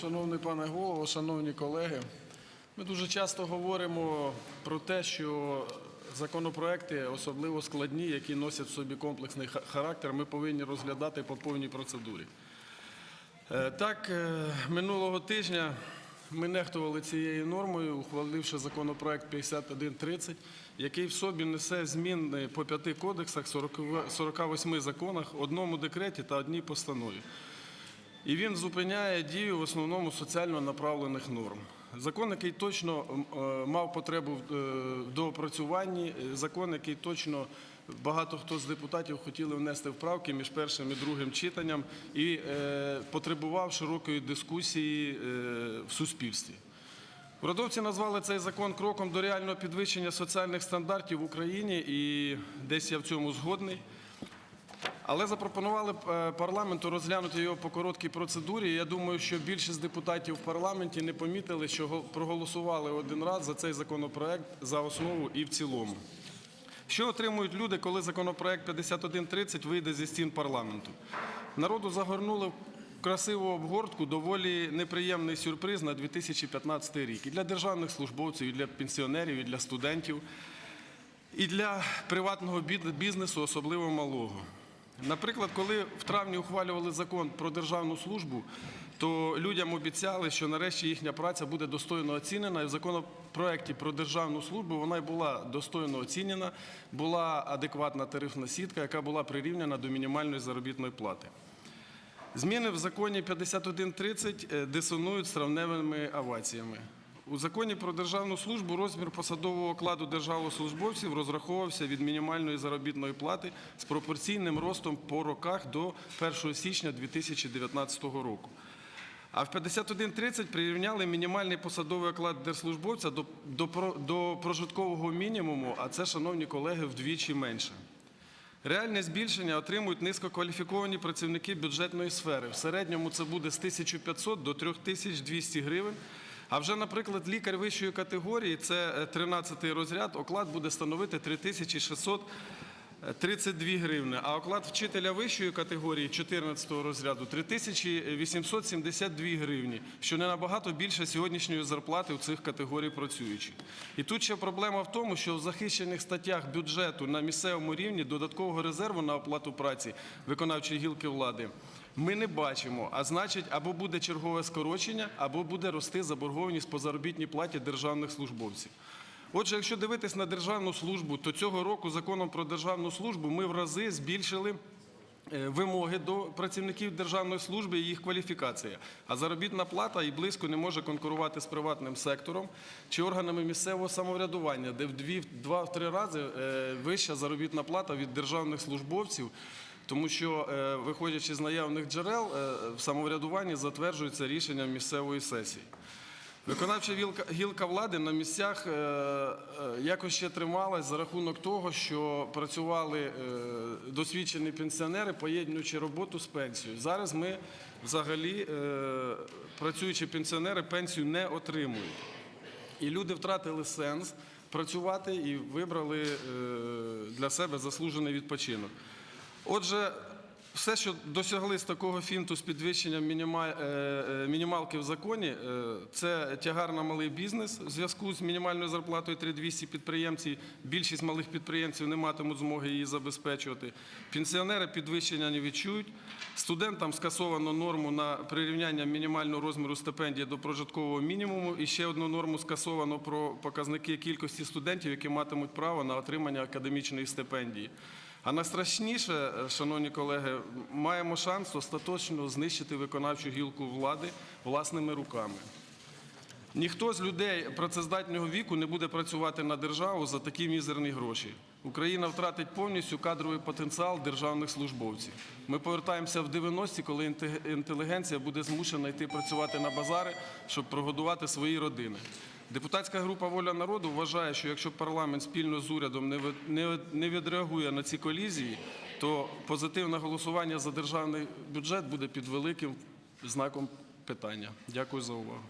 Шановний пане голово, шановні колеги, ми дуже часто говоримо про те, що законопроекти, особливо складні, які носять в собі комплексний характер, ми повинні розглядати по повній процедурі. Е, Так, е, минулого тижня ми нехтували цією нормою, ухваливши законопроект 5130, який в собі несе зміни по п'яти кодексах, 48 законах, одному декреті та одній постанові. І він зупиняє дію в основному соціально направлених норм. Закон, який точно е, мав потребу в е, доопрацюванні, е, закон, який точно багато хто з депутатів хотіли внести вправки між першим і другим читанням, і потребував широкої дискусії в суспільстві. Урядовці назвали цей закон кроком до реального підвищення соціальних стандартів в Україні, і десь я в цьому згодний. Але запропонували е, парламенту розглянути його по короткій процедурі. Я думаю, що більшість депутатів в парламенті не помітили, що проголосували один раз за цей законопроект за основу і в цілому. Що отримують люди, коли законопроект 5130 вийде зі стін парламенту? Народу загорнули в красиву обгортку доволі неприємний сюрприз на 2015 рік і для державних службовців, і для пенсіонерів, і для студентів і для приватного бізнесу, особливо малого. Наприклад, коли в травні ухвалювали закон про державну службу, то людям обіцяли, що нарешті їхня праця буде достойно оцінена. І в законопроекті про державну службу вона й була достойно оцінена, була адекватна тарифна сітка, яка була прирівняна до мінімальної заробітної плати. Зміни в законі 5130 е, дисонують з травневими аваціями. У законі про державну службу розмір посадового окладу державослужбовців розраховувався від мінімальної заробітної плати з пропорційним ростом по роках до 1 січня 2019 року. А в 51.30 прирівняли мінімальний посадовий оклад держслужбовця до, до, до прожиткового мінімуму, а це, шановні колеги, вдвічі менше. Реальне збільшення отримують низькокваліфіковані працівники бюджетної сфери. В середньому це буде з 1500 до 3200 гривень. А вже, наприклад, лікар вищої категорії, це 13 розряд, оклад буде становити 3600 32 гривни, а оклад вчителя вищої категорії 14 розряду 3872 гривні, що не набагато більше сьогоднішньої зарплати у цих категорій працюючих. І тут ще проблема в тому, що в захищених статтях бюджету на місцевому рівні додаткового резерву на оплату праці виконавчої гілки влади ми не бачимо. А значить, або буде чергове скорочення, або буде рости заборгованість по заробітній платі державних службовців. Отже, якщо дивитись на державну службу, то цього року законом про державну службу ми в рази збільшили е, вимоги до працівників державної служби і їх кваліфікація. А заробітна плата і близько не може конкурувати з приватним сектором чи органами місцевого самоврядування, де в дві, в два-три рази е, вища заробітна плата від державних службовців. Тому що, е, виходячи з наявних джерел, е, в самоврядуванні затверджується рішенням місцевої сесії. Виконавча гілка, влади на місцях е, якось ще трималась за рахунок того, що працювали досвідчені пенсіонери, поєднуючи роботу з пенсією. Зараз ми взагалі, працюючі пенсіонери, пенсію не отримують. І люди втратили сенс працювати і вибрали для себе заслужений відпочинок. Отже, все, що досягли з такого фінту з підвищенням е, е, мінімалки в законі, е, це тягар на малий бізнес в зв'язку з мінімальною зарплатою 3200 підприємців. Більшість малих підприємців не матимуть змоги її забезпечувати. Пенсіонери підвищення не відчують. Студентам скасовано норму на прирівняння мінімального розміру стипендії до прожиткового мінімуму. І ще одну норму скасовано про показники кількості студентів, які матимуть право на отримання академічної стипендії. А найстрашніше, е, шановні колеги, маємо шанс остаточно знищити виконавчу гілку влади власними руками. Ніхто з людей працездатного віку не буде працювати на державу за такі мізерні гроші. Україна втратить повністю кадровий потенціал державних службовців. Ми повертаємося в 90-ті, коли інтелігенція буде змушена йти працювати на базари, щоб прогодувати свої родини. Депутатська група Воля народу вважає, що якщо парламент спільно з урядом не відреагує на ці колізії, то позитивне голосування за державний бюджет буде під великим знаком питання. Дякую за увагу.